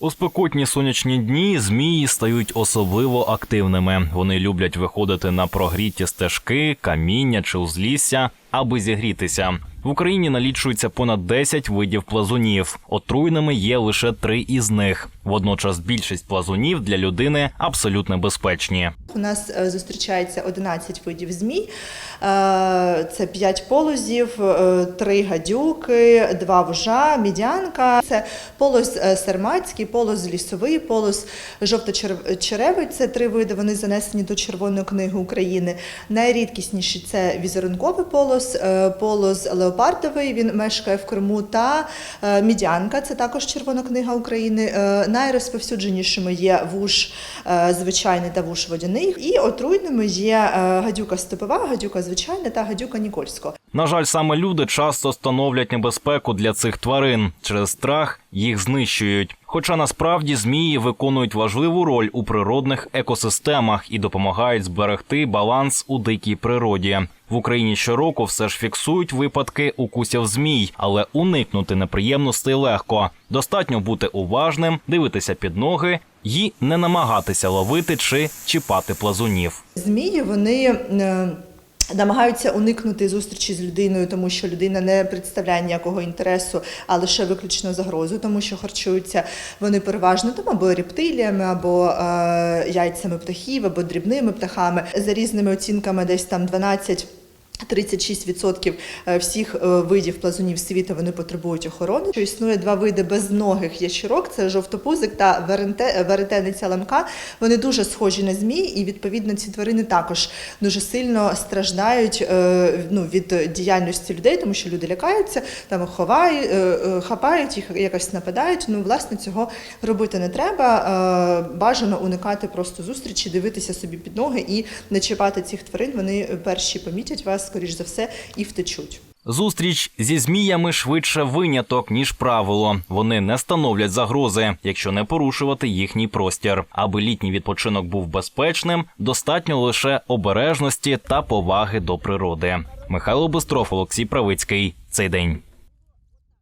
У спекотні сонячні дні змії стають особливо активними. Вони люблять виходити на прогріті стежки, каміння чи узлісся, аби зігрітися. В Україні налічується понад 10 видів плазунів. Отруйними є лише три із них. Водночас більшість плазунів для людини абсолютно безпечні. У нас е, зустрічається 11 видів змій. Е, Це 5 полозів, 3 гадюки, 2 вужа, мідянка. Це полоз е, сарматський, полоз лісовий, полоз жовточеревий. Це три види. Вони занесені до Червоної книги України. Найрідкісніші це візерунковий полоз, е, полос леопардовий. Він мешкає в Криму та е, мідянка. Це також Червона книга України. Е, Найрозповсюдженішими є вуж е, звичайний та вуш водяний. І отруйними є гадюка степова, гадюка звичайна та гадюка Нікольського. На жаль, саме люди часто становлять небезпеку для цих тварин. Через страх їх знищують. Хоча насправді змії виконують важливу роль у природних екосистемах і допомагають зберегти баланс у дикій природі. В Україні щороку все ж фіксують випадки укусів змій, але уникнути неприємностей легко. Достатньо бути уважним, дивитися під ноги і не намагатися ловити чи чіпати плазунів. Змії вони. Намагаються уникнути зустрічі з людиною, тому що людина не представляє ніякого інтересу, а лише виключно загрозу, тому що харчуються вони переважно там або рептиліями, або е, яйцями птахів, або дрібними птахами. За різними оцінками, десь там 12 36% всіх е, видів плазунів світу вони потребують охорони. Що Існує два види безногих ящерок: це жовтопузик та веренте- веретениця ламка. Вони дуже схожі на змій, і відповідно ці тварини також дуже сильно страждають е, ну, від діяльності людей, тому що люди лякаються, там ховають, е, е, хапають їх, якось нападають. Ну, власне, цього робити не треба. Е, Бажано уникати просто зустрічі, дивитися собі під ноги і не чіпати цих тварин. Вони перші помітять вас, скоріш за все, і втечуть. Зустріч зі зміями швидше виняток, ніж правило. Вони не становлять загрози, якщо не порушувати їхній простір. Аби літній відпочинок був безпечним, достатньо лише обережності та поваги до природи. Михайло Бистров, Олексій Правицький. Цей день.